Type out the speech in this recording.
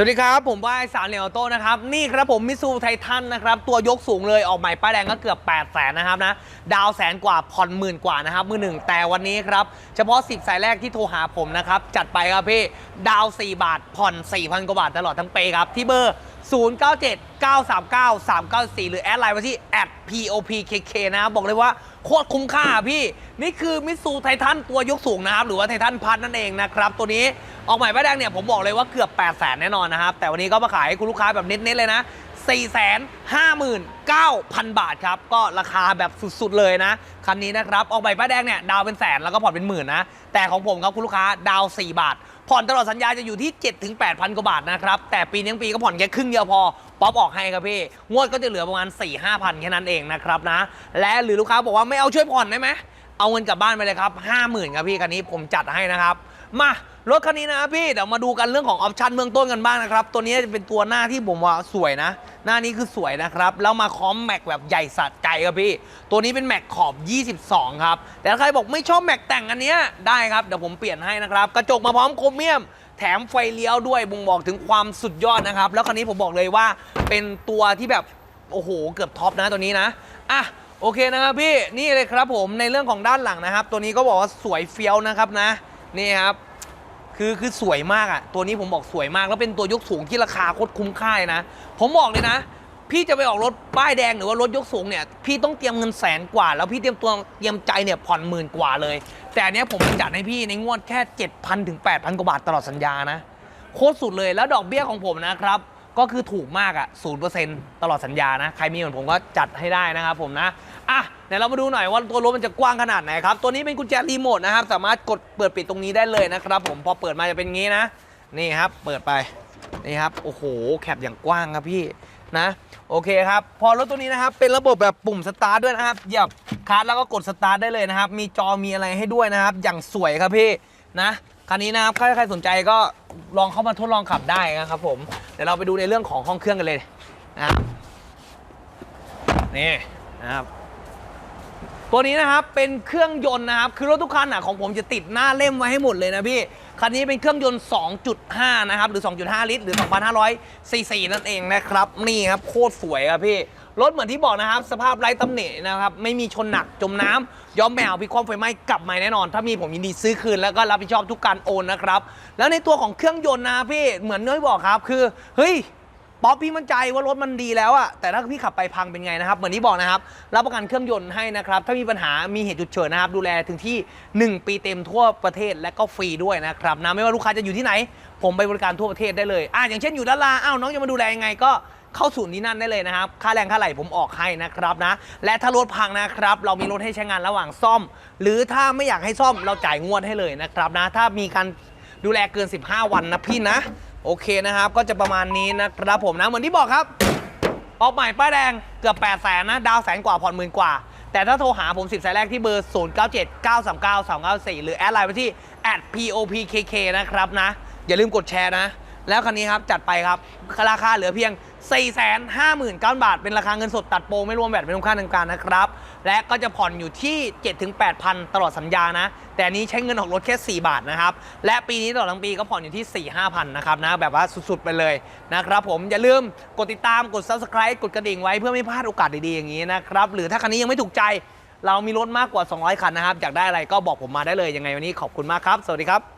สวัสดีครับ ผมว่ายสารเหลียวโต้นะครับ นี่ครับผมมิซูไททันนะครับ ตัวยกสูงเลยออกใหม่ป้ายแดงก็เกือบ8 0 0แสนนะครับนะ ดาวแสนกว่าผ่อนหมื่นกว่านะครับ มือหนึ่งแต่วันนี้ครับ เฉพาะ 10 สายแรกที่โทรหาผมนะครับ จัดไปครับพี่ ดาว 4 บาท ผ่อน 4,000 กว่าบาทตลอดทั้งปีครับ ที่เบอร์ 097 939 394 หรือแอดไลน์มาที่ @popkk นะครับบอกเลยว่าโคตรคุ้มค่าพี่ นี่คือมิซูไททันตัวยกสูงนะครับหรือว่าไททันพัทนั่นเองนะครับตัวนี้ ออกใหม่ป้ายแดงเนี่ยผมบอกเลยว่าเกือบ 8 0 0แสนแน่นอนนะครับ แต่วันนี้ก็มาขายให้คุณลูกค้าแบบเน้นๆเลยนะ 459,000 บาทครับ ก็ราคาแบบสุดๆเลยนะ คันนี้นะครับ ออกใหม่ป้ายแดงเนี่ยดาวเป็นแสนแล้วก็ผ่อนเป็นหมื่นนะ แต่ของผมครับคุณลูกค้าดาว 4 บาท ผ่อนตลอดสัญญาจะอยู่ที่7ถึง8,000 กว่าบาทนะครับ แต่ปีนี้ทั้งปีก็ผ่อนแค่ครึ่งเดียวพอป๊อปออกให้ครับพี่ งวดก็จะเหลือประมาณ 4 5พันแค่นั้นเองนะครับนะ และหรือลูกค้าบอกว่าไม่เอาช่วยผ่อนได้ไหมเอาเงินกลับบ้านไปเลยครับ 50,000ครับพี่คันนี้ผมจัดให้นะครับ มารถคันนี้นะพี่เดี๋ยวมาดูกันเรื่องของออปชันเบื้องต้นกันบ้างนะครับ ตัวนี้จะเป็นตัวหน้าที่ผมว่าสวยนะ หน้านี้คือสวยนะครับ แล้วมาคอมแม็กแบบใหญ่สะใจครับพี่ ตัวนี้เป็นแม็กขอบ 22 ครับ แต่ใครบอกไม่ชอบแม็กแต่งอันเนี้ยได้ครับ เดี๋ยวผมเปลี่ยนให้นะครับ กระจกมาพร้อมโครเมียม แถมไฟเลี้ยวด้วยบ่งบอกถึงความสุดยอดนะครับ แล้วคันนี้ผมบอกเลยว่าเป็นตัวที่แบบโอ้โห เกือบท็อปนะตัวนี้นะอะโอเคนะครับพี่นี่เลยครับผมในเรื่องของด้านหลังนะครับ ตัวนี้ก็บอกว่าสวยเฟี้ยวนะครับนะ นี่ครับ คือคือสวยมากอะ่ะ ตัวนี้ผมบอกสวยมาก แล้วเป็นตัวยกสูงที่ราคาโคตรคุ้มค่าเลยนะ ผมบอกเลยนะ พี่จะไปออกรถป้ายแดงหรือว่ารถยกสูงเนี่ย พี่ต้องเตรียมเงินแสนกว่า แล้วพี่เตรียมตัวเตรียมใจเนี่ยผ่อนหมื่นกว่าเลย แต่อันเนี้ยผมจัดให้พี่ในงวดแค่ 7,000ถึง8,000กว่าบาทตลอดสัญญานะ โคตรสุดเลยแล้วดอกเบี้ยของผมนะครับก็คือถูกมากอะ่ะศูนย์เปอร์เซ็นต์ตลอดสัญญานะ ใครมีเหมือนผมก็จัดให้ได้นะครับผมนะ อะเดี๋ยวเรามาดูหน่อยว่าตัวรถมันจะกว้างขนาดไหนครับ ตัวนี้เป็นกุญแจรีโมทนะครับ สามารถกดเปิดปิดตรงนี้ได้เลยนะครับผม พอเปิดมาจะเป็นงี้นะ นี่ครับ เปิดไป นี่ครับ โอ้โห แคปอย่างกว้างครับพี่ นะ โอเคครับ พอรถตัวนี้นะครับ เป็นระบบแบบปุ่มสตาร์ทด้วยนะครับ เหยียบคลัตช์แล้วก็กดสตาร์ทได้เลยนะครับ มีจอมีอะไรให้ด้วยนะครับ อย่างสวยครับพี่ นะคันนี้นะครับ ใครใครสนใจก็ลองเข้ามาทดลองขับได้นะครับผม เดี๋ยวเราไปดูในเรื่องของห้องเครื่องกันเลยนะครับ นี่นะครับ ตัวนี้นะครับเป็นเครื่องยนต์นะครับคือรถทุกคันอะของผมจะติดหน้าเล่มไว้ให้หมดเลยนะพี่คันนี้เป็นเครื่องยนต์ 2.5 นะครับหรือ 2.5 ลิตรหรือ 2,500ซีซีนั่นเองนะครับนี่ครับโคตรสวยครับพี่รถเหมือนที่บอกนะครับ สภาพไร้ตำหนินะครับไม่มีชนหนักจมน้ำย้อมแมวพิความไฟไหม้กลับมาแน่นอน ถ้ามีผมยินดีซื้อคืนแล้วก็รับผิดชอบทุกการโอนนะครับแล้วในตัวของเครื่องยนต์นะพี่เหมือนน้อยบอกครับคือเฮ้ย ป๊อปพี่มั่นใจว่ารถมันดีแล้วอะแต่ถ้าพี่ขับไปพังเป็นไงนะครับ เหมือนที่บอกนะครับ รับประกันเครื่องยนต์ให้นะครับ ถ้ามีปัญหามีเหตุฉุกเฉินนะครับ ดูแลถึงที่ 1 ปีเต็มทั่วประเทศและก็ฟรีด้วยนะครับนะไม่ว่าลูกค้าจะอยู่ที่ไหน ผมไปบริการทั่วประเทศได้เลยอะอย่างเช่นอยู่ด้านล่างอ้าวน้องจะมาดูแลยังไงก็เข้าศูนย์ที่นั่นได้เลยนะครับ ค่าแรงค่าไหลผมออกให้นะครับนะ และถ้ารถพังนะครับ เรามีรถให้ใช้งานระหว่างซ่อม หรือถ้าไม่อยากให้ซ่อมเราจ่ายงวดให้เลยนะครับนะ ถ้ามีการดูแลเกิน 15 วันนะพี่นะ โอเคนะครับ ก็จะประมาณนี้นะครับผมนะ เหมือนที่บอกครับ ออกใหม่ป้ายแดงเกือบ 8 0 0แสนนะ ดาวแสนกว่า ผ่อนหมื่นกว่า แต่ถ้าโทรหาผม 10 สายแรกที่เบอร์ 0 9 7 9 3 9 3 9 4 หรือแอดไลน์ไปที่ @popkk นะครับนะ อย่าลืมกดแชร์นะ แล้วคันนี้ครับจัดไปครับราคาเหลือเพียง 459,000 บาท เป็นราคาเงินสดตัดโปรไม่รวมแบตไม่รวมค่าทางการนะครับ และก็จะผ่อนอยู่ที่ 7-8,000 ตลอดสัญญานะ แต่นนี้ใช้เงินออกรถแค่ 4 บาทนะครับ และปีนี้ตลอดทั้งปีก็ผ่อนอยู่ที่ 4-5,000 นะครับนะ แบบว่าสุดๆ ไปเลยนะครับผม อย่าลืมกดติดตามกด subscribe กดกระดิ่งไว้เพื่อไม่พลาดโอกาสดีๆ อย่างนี้นะครับ หรือถ้าคันนี้ยังไม่ถูกใจ เรามีรถมากกว่า 200 คันนะครับ อยากได้อะไรก็บอกผมมาได้เลย ยังไงวันนี้ขอบคุณมากครับ สวัสดีครับ